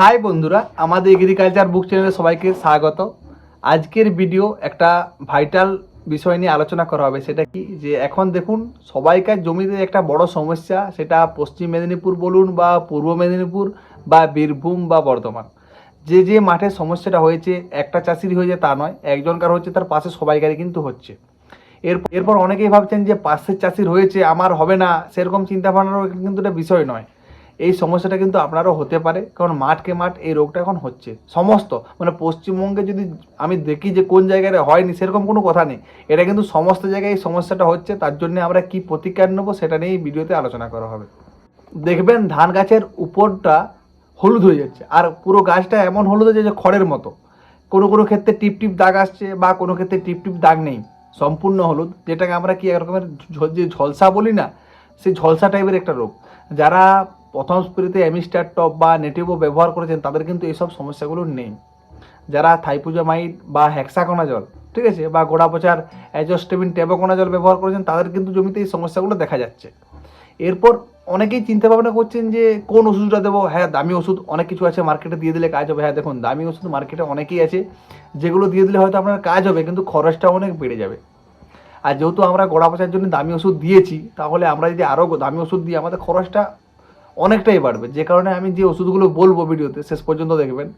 High বন্ধুরা, আমাদের agriculture বুক চ্যানেলে সবাইকে স্বাগত। আজকের ভিডিও একটা ভাইটাল বিষয় নিয়ে আলোচনা করা হবে, সেটা কি? যে এখন দেখুন, সবাইকার জমিতে একটা বড় সমস্যা, সেটা পশ্চিম মেদিনীপুর বলুন বা পূর্ব মেদিনীপুর বা বীরভূম বা বর্ধমান। যে যে মাঠে সমস্যাটা হয়েছে, একটা চাষির হয়েছে তা নয়, একজনকার হচ্ছে, তার পাশে সবাইকারই কিন্তু হচ্ছে। এর এরপর অনেকেই ভাবছেন যে পাশের চাষির হয়েছে, আমার হবে না, সেরকম চিন্তা ভাবনারও কিন্তু এটা বিষয় নয়। এই সমস্যাটা কিন্তু আপনারও হতে পারে, কারণ মাঠকে মাঠ এই রোগটা এখন হচ্ছে। সমস্ত মানে পশ্চিমবঙ্গে যদি আমি দেখি যে কোন জায়গায় হয়নি, সেরকম কোনো কথা নেই। এটা কিন্তু সমস্ত জায়গায় এই সমস্যাটা হচ্ছে, তার জন্য আমরা কি প্রতিকার নেব সেটা নিয়ে এই ভিডিওতে আলোচনা করা হবে। দেখবেন ধান গাছের উপরটা হলুদ হয়ে যাচ্ছে, আর পুরো গাছটা এমন হলুদ হয়ে যাচ্ছে খড়ের মতো। কোনো কোনো ক্ষেত্রে টিপ টিপ দাগ আসছে বা কোনো ক্ষেত্রে টিপ টিপ দাগ নেই, সম্পূর্ণ হলুদ, যেটাকে আমরা কি এক রকমের ঝ- যে ঝলসা বলি না, সেই ঝলসা টাইপের একটা রোগ। যারা প্রথম স্প্রেতে অ্যামিস্টার টপ বা নেটিভো ব্যবহার করেছেন, তাদের কিন্তু এইসব সমস্যাগুলো নেই। যারা থাইপুজামাইড বা হ্যাক্সাকোনা জল ঠিক আছে, বা গোড়া পচার অ্যাজস্টেমিন টেবোকোনা জল ব্যবহার করেছেন, তাদের কিন্তু জমিতে এই সমস্যাগুলো দেখা যাচ্ছে। এরপর অনেকেই চিন্তা ভাবনা করছেন যে, কোন ওষুধটা দেবো? হ্যাঁ দামি ওষুধ অনেক কিছু আছে, মার্কেটে দিয়ে দিলে কাজ হবে। হ্যাঁ দেখুন, দামি ওষুধ মার্কেটে অনেকেই আছে, যেগুলো দিয়ে দিলে হয়তো আপনার কাজ হবে, কিন্তু খরচটা অনেক বেড়ে যাবে। আর যেহেতু আমরা গোড়া পচার জন্য দামি ওষুধ দিয়েছি, তাহলে আমরা যদি আরও দামি ওষুধ দিই, আমাদের খরচটা অনেকটাই বাড়বে। যে কারণে আমি যে ওষুধগুলো বলব ভিডিওতে, শেষ পর্যন্ত দেখবেন।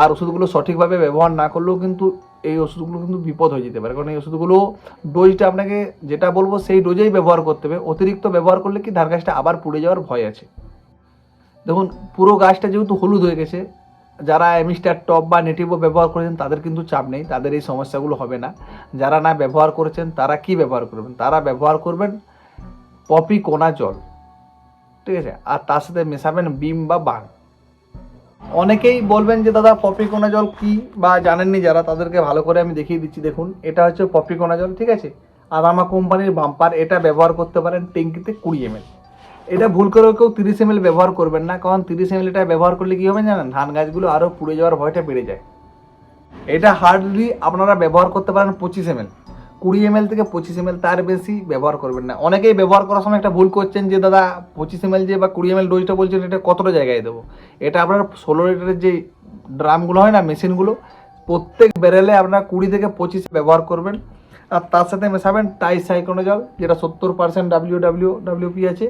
আর ওষুধগুলো সঠিকভাবে ব্যবহার না করলেও কিন্তু এই ওষুধগুলো কিন্তু বিপদ হয়ে যেতে পারে। কারণ এই ওষুধগুলো ডোজটা আপনাকে যেটা বলব সেই ডোজেই ব্যবহার করতে হবে। অতিরিক্ত ব্যবহার করলে কি ধান গাছটা আবার পুড়ে যাওয়ার ভয় আছে। দেখুন, পুরো গাছটা যেহেতু হলুদ হয়ে গেছে, যারা অ্যামিস্টার টপ বা নেটিভো ব্যবহার করেছেন, তাদের কিন্তু চাপ নেই, তাদের এই সমস্যাগুলো হবে না। যারা না ব্যবহার করেছেন, তারা কি ব্যবহার করবেন? তারা ব্যবহার করবেন পপি কোনা জল। ঠিক আছে? আর তার সাথে মেশাবেন বিম বা বান। অনেকেই বলবেন যে, দাদা পপি কোনা জল কি বা জানেননি যারা? তাদেরকে ভালো করে আমি দেখিয়ে দিচ্ছি, দেখুন। এটা হচ্ছে পপি কোনা জল, ঠিক আছে? আর আমার কোম্পানির বাম্পার, এটা ব্যবহার করতে পারেন ট্যাঙ্কিতে কুড়ি এম এটা ভুল করেও কেউ তিরিশ এম ব্যবহার করবেন না, কারণ তিরিশ এম এটা ব্যবহার করলে কি হবে জানেন? ধান গাছগুলো আরও পুড়ে যাওয়ার ভয়টা বেড়ে যায়। এটা হার্ডলি আপনারা ব্যবহার করতে পারেন পঁচিশ এম কুড়ি এম থেকে পঁচিশ এম তার বেশি ব্যবহার করবেন না। অনেকেই ব্যবহার করার সময় একটা ভুল করছেন যে, দাদা, পঁচিশ এম যে বা কুড়ি এম ডোজটা বলছেন, এটা কতটা জায়গায় দেবো? এটা আপনার ষোলো লিটারের যে ড্রামগুলো হয় না, মেশিনগুলো, প্রত্যেক ব্যারেলে আপনার কুড়ি থেকে পঁচিশ ব্যবহার করবেন। আর তার সাথে মেশাবেন টাই সাইকোনোজল যেটা সত্তর পার্সেন্ট ডাব্লিউ ডাব্লিউ ডাব্লিউপি আছে।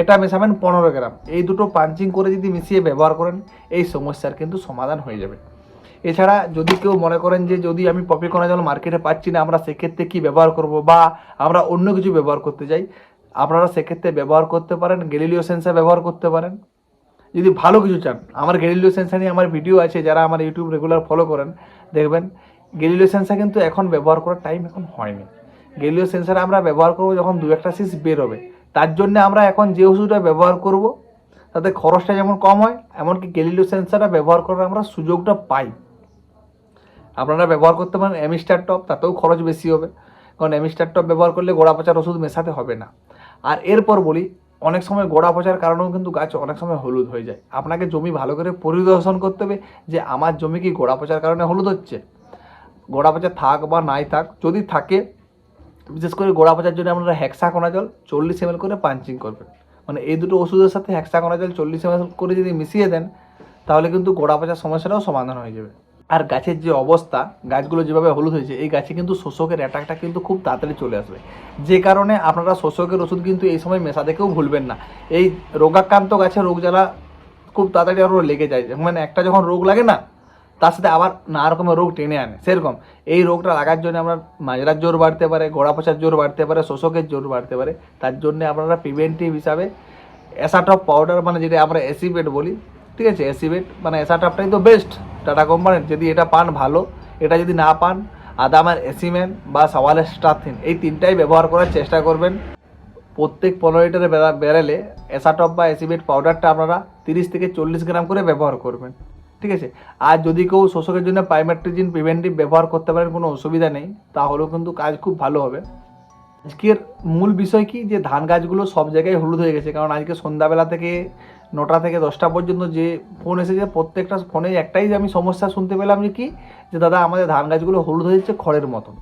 এটা মেশাবেন পনেরো গ্রাম। এই দুটো পাঞ্চিং করে যদি মিশিয়ে ব্যবহার করেন, এই সমস্যার কিন্তু সমাধান হয়ে যাবে। এছাড়া যদি কেউ মনে করেন যে যদি আমি পপি কোনা জল মার্কেটে পাচ্ছি না, আমরা সেক্ষেত্রে কী ব্যবহার করব বা আমরা অন্য কিছু ব্যবহার করতে চাই? আপনারা সেক্ষেত্রে ব্যবহার করতে পারেন গেলিলিও সেন্সার ব্যবহার করতে পারেন। যদি ভালো কিছু চান, আমার গেলিলিও সেন্সার নিয়ে আমার ভিডিও আছে, যারা আমার ইউটিউব রেগুলার ফলো করেন, দেখবেন গেলিলিও সেন্সার কিন্তু এখন ব্যবহার করার টাইম এখন হয়নি। গেলিলিও সেন্সার আমরা ব্যবহার করব যখন দু একটা শীষ বের হবে। তার জন্য আমরা এখন যে ওষুধটা ব্যবহার করব, তাতে খরচটা যেমন কম হয়, এমনকি গেলিলিও সেন্সারটা ব্যবহার করার আমরা সুযোগটা পাই। আপনারা ব্যবহার করতে পারেন অ্যামিস্টার টপ, তাতেও খরচ বেশি হবে। কারণ অ্যামিস্টার টপ ব্যবহার করলে গোড়া পচার ওষুধ মেশাতে হবে না। আর এরপর বলি, অনেক সময় গোড়া পচার কারণেও কিন্তু গাছ অনেক সময় হলুদ হয়ে যায়। আপনাকে জমি ভালো করে পরিদর্শন করতে হবে যে, আমার জমি কি গোড়া পচার কারণে হলুদ হচ্ছে? গোড়া পচা থাক বা নাই থাক, যদি থাকে, বিশেষ করে গোড়া পচার জন্য আপনারা হ্যাক্সাকোনা জল চল্লিশ এম করে পাঞ্চিং করবেন। মানে এই দুটো ওষুধের সাথে হ্যাক্সাকোনা জল চল্লিশ এম করে যদি মিশিয়ে দেন, তাহলে কিন্তু গোড়া পচার সমস্যাটাও সমাধান হয়ে যাবে। আর গাছের যে অবস্থা, গাছগুলো যেভাবে হলুদ হয়েছে, এই গাছে কিন্তু শোষকের অ্যাটাকটা কিন্তু খুব তাড়াতাড়ি চলে আসবে। যে কারণে আপনারা শোষকের ওষুধ কিন্তু এই সময় মেশা দেখেও ভুলবেন না। এই রোগাক্রান্ত গাছে রোগ জ্বালা খুব তাড়াতাড়ি আরও লেগে যায়। মানে একটা যখন রোগ লাগে না, তার সাথে আবার নানা রকমের রোগ টেনে আনে। সেরকম। এই রোগটা লাগার জন্য আপনার মাজরার জোর বাড়তে পারে, গোড়া পচার জোর বাড়তে পারে, শোষকের জোর বাড়তে পারে। তার জন্য আপনারা প্রিভেন্টিভ হিসাবে অ্যাসাটপ পাউডার মানে যেটা আমরা অ্যাসিবেট বলি, ঠিক আছে? অ্যাসিবেট মানে অ্যাসাটপটাই তো বেস্ট টাটা কোম্পানির যদি এটা পান ভালো, এটা যদি না পান আদামার এসিমেন বা সওয়ালের স্টাথিন, এই তিনটাই ব্যবহার করার চেষ্টা করবেন। প্রত্যেক পনেরো লিটারের বেড়া- ব্যারেলে অ্যাসাটপ বা অ্যাসিবেট পাউডারটা আপনারা তিরিশ থেকে চল্লিশ গ্রাম করে ব্যবহার করবেন। ঠিক আছে? আর যদি কেউ শোষকের জন্য পাইমেট্রিজিন প্রিভেন্টিভ ব্যবহার করতে পারেন, কোনো অসুবিধা নেই, তাহলেও কিন্তু কাজ খুব ভালো হবে। আজকের মূল বিষয় কি? যে ধান গাছগুলো সব জায়গায় হলুদ হয়ে গেছে, কারণ আজকে সন্ধ্যাবেলা থেকে নটা থেকে দশটা পর্যন্ত যে ফোন এসেছে, প্রত্যেকটা ফোনে একটাই যে আমি সমস্যা শুনতে পেলাম যে কি? যে দাদা, আমাদের ধান গাছগুলো হলুদ হয়ে যাচ্ছে খড়ের মতন।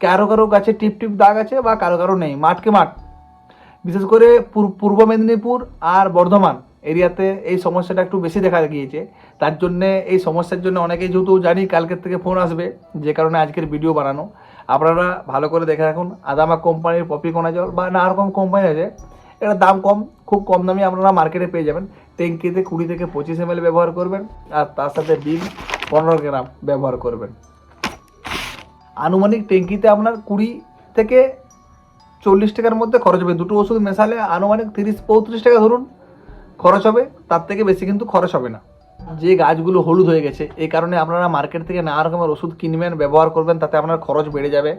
কারও কারও গাছে টিপ টিপ দাগ আছে বা কারও কারও নেই, মাঠকে মাঠ। বিশেষ করে পূর্ব মেদিনীপুর আর বর্ধমান এরিয়াতে এই সমস্যাটা একটু বেশি দেখা গিয়েছে। তার জন্যে এই সমস্যার জন্য অনেকেই যেহেতু জানি কালকের থেকে ফোন আসবে, যে কারণে আজকের ভিডিও বানানো। আপনারা ভালো করে দেখে রাখুন আদামা কোম্পানির পপি কোনা জল বা নানা রকম কোম্পানি আছে এটা দাম কম, খুব কম দামে আপনারা মার্কেটে পেয়ে যাবেন। ট্যাঙ্কিতে কুড়ি থেকে পঁচিশ এম ব্যবহার করবেন, আর তার সাথে বিল পনেরো গ্রাম ব্যবহার করবেন। আনুমানিক ট্যাঙ্কিতে আপনার কুড়ি থেকে চল্লিশ টাকার মধ্যে খরচ হবে। দুটো ওষুধ মেশালে আনুমানিক তিরিশ, পঁয়ত্রিশ টাকা ধরুন খরচ হবে। তার থেকে বেশি কিন্তু খরচ হবে না। যে গাছগুলো হলুদ হয়ে গেছে, এই কারণে আপনারা মার্কেট থেকে নানা রকমের ওষুধ কিনবেন, ব্যবহার করবেন, তাতে আপনার খরচ বেড়ে যাবে।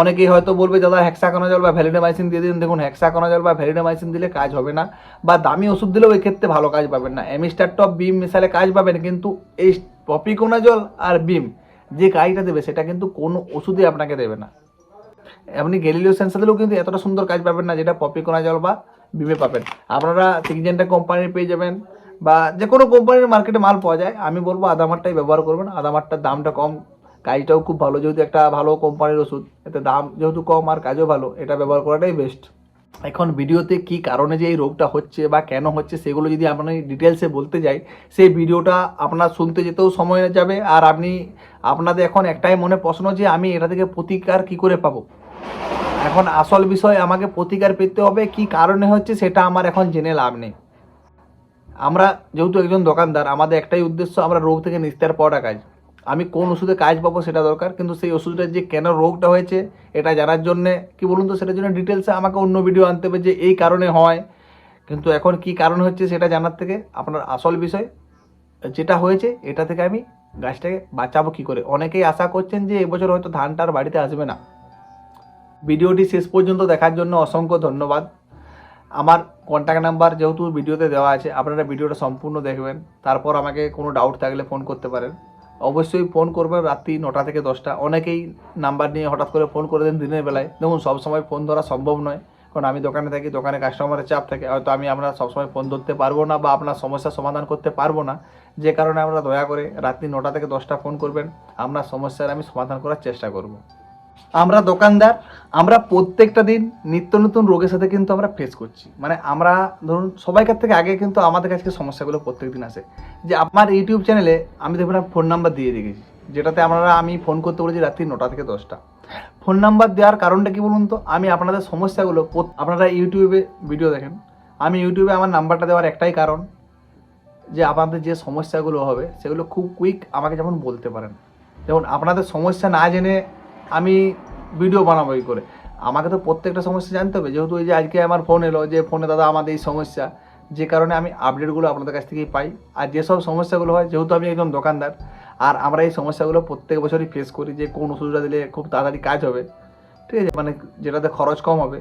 অনেকেই হয়তো বলবে, দাদা হ্যাক্সাকোনা জল বা ভ্যালিডামাইসিন দিয়ে দিন। দেখুন হ্যাক্সাকোনা জল বা ভ্যালিডামাইসিন দিলে কাজ হবে না, বা দামি ওষুধ দিলেও এই ক্ষেত্রে ভালো কাজ পাবেন না। এমিস্টার টপ বিম মিশালে কাজ পাবেন, কিন্তু এই পপিকোনা জল আর বিম যে কাজটা দেবে, সেটা কিন্তু কোনো ওষুধই আপনাকে দেবে না। আপনি গেলিলিও সেন্সার দিলেও কিন্তু এতটা সুন্দর কাজ পাবেন না, যেটা পপিকোনা জল বা বিমে পাবেন। আপনারা সিগজেন্টা কোম্পানির পেয়ে যাবেন। বা যে কোনো কোম্পানির মার্কেটে মাল পাওয়া যায়, আমি বলব আদামারটাই ব্যবহার করবেন। আদামারটার দামটা কম কাজটাও খুব ভালো। যেহেতু একটা ভালো কোম্পানির ওষুধ, এতে দাম যেহেতু কম আর কাজও ভালো, এটা ব্যবহার করাটাই বেস্ট এখন ভিডিওতে কি কারণে যে এই রোগটা হচ্ছে বা কেন হচ্ছে সেগুলো যদি আপনি ডিটেলসে বলতে যাই, সেই ভিডিওটা আপনার শুনতে যেতেও সময় যাবে। আর আপনি, আপনাদের এখন একটাই মনে প্রশ্ন যে আমি এটা থেকে প্রতিকার কি করে পাবো? এখন আসল বিষয় আমাকে প্রতিকার পেতে হবে, কি কারণে হচ্ছে সেটা আমার এখন জেনে লাভ নেই। আমরা যেহেতু একজন দোকানদার, আমাদের একটাই উদ্দেশ্য আমরা রোগ থেকে নিস্তার পাওয়াটা কাজ। আমি কোন ওষুধে কাজ পাবো সেটা দরকার, কিন্তু সেই ওষুধটা যে কেন রোগটা হয়েছে, এটা জানার জন্যে, কি বলুন তো, সেটার জন্য ডিটেলসে আমাকে অন্য ভিডিও আনতে হবে যে এই কারণে হয়। কিন্তু এখন কি কারণ হচ্ছে সেটা জানার থেকে আপনার আসল বিষয়, যেটা হয়েছে, এটা থেকে আমি গাছটাকে বাঁচাবো কি করে? অনেকেই আশা করছেন যে এবছর হয়তো ধানটা আর বাড়িতে আসবে না। ভিডিওটি শেষ পর্যন্ত দেখার জন্য অসংখ্য ধন্যবাদ। আমার কন্ট্যাক্ট নাম্বার যেহেতু ভিডিওতে দেওয়া আছে, আপনারা ভিডিওটা সম্পূর্ণ দেখবেন। তারপর আমাকে কোনো ডাউট থাকলে ফোন করতে পারেন। অবশ্যই ফোন করবেন রাত্রি নটা থেকে দশটা। অনেকেই নাম্বার নিয়ে হঠাৎ করে ফোন করে দেন দিনের বেলায়। দেখুন, সবসময় ফোন ধরা সম্ভব নয়। কারণ আমি দোকানে থাকি, দোকানে কাস্টমারের চাপ থাকে। হয়তো আমি আমরা সবসময় ফোন ধরতে পারব না বা আপনার সমস্যার সমাধান করতে পারব না। যে কারণে আমরা দয়া করে রাত্রি নটা থেকে দশটা ফোন করবেন। আপনার সমস্যার আমি সমাধান করার চেষ্টা করব। আমরা দোকানদার, আমরা প্রত্যেকটা দিন নিত্য নতুন রোগের সাথে কিন্তু আমরা ফেস করছি। মানে আমরা ধরুন সবাইকার থেকে আগে কিন্তু আমাদের কাছে সমস্যাগুলো প্রত্যেক দিন আসে। যে আমার ইউটিউব চ্যানেলে আমি দেখুন ফোন নাম্বার দিয়ে রেখেছি যেটাতে আমরা আমি ফোন করতে বলেছি রাত্রি নটা থেকে দশটা। ফোন নাম্বার দেওয়ার কারণটা কি বলুন তো? আমি আপনাদের সমস্যাগুলো আপনারা ইউটিউবে ভিডিও দেখেন। আমি ইউটিউবে আমার নাম্বারটা দেওয়ার একটাই কারণ যে আপনাদের যে সমস্যাগুলো হবে, সেগুলো খুব কুইক আমাকে যেমন বলতে পারেন। যেমন আপনাদের সমস্যা না জেনে আমি ভিডিও বানাবো এই করে। আমাকে তো প্রত্যেকটা সমস্যা জানতে হবে। যেহেতু এই যে আজকে আমার ফোন এলো যে, ফোনে দাদা আমাদের এই সমস্যা। যে কারণে আমি আপডেটগুলো আপনাদের কাছ থেকেই পাই। আর যেসব সমস্যাগুলো হয়, যেহেতু আমি একজন দোকানদার, আর আমরা এই সমস্যাগুলো প্রত্যেক বছরই ফেস করি যে, কোন ওষুধটা দিলে খুব তাড়াতাড়ি কাজ হবে। ঠিক আছে? মানে যেটাতে খরচ কম হবে।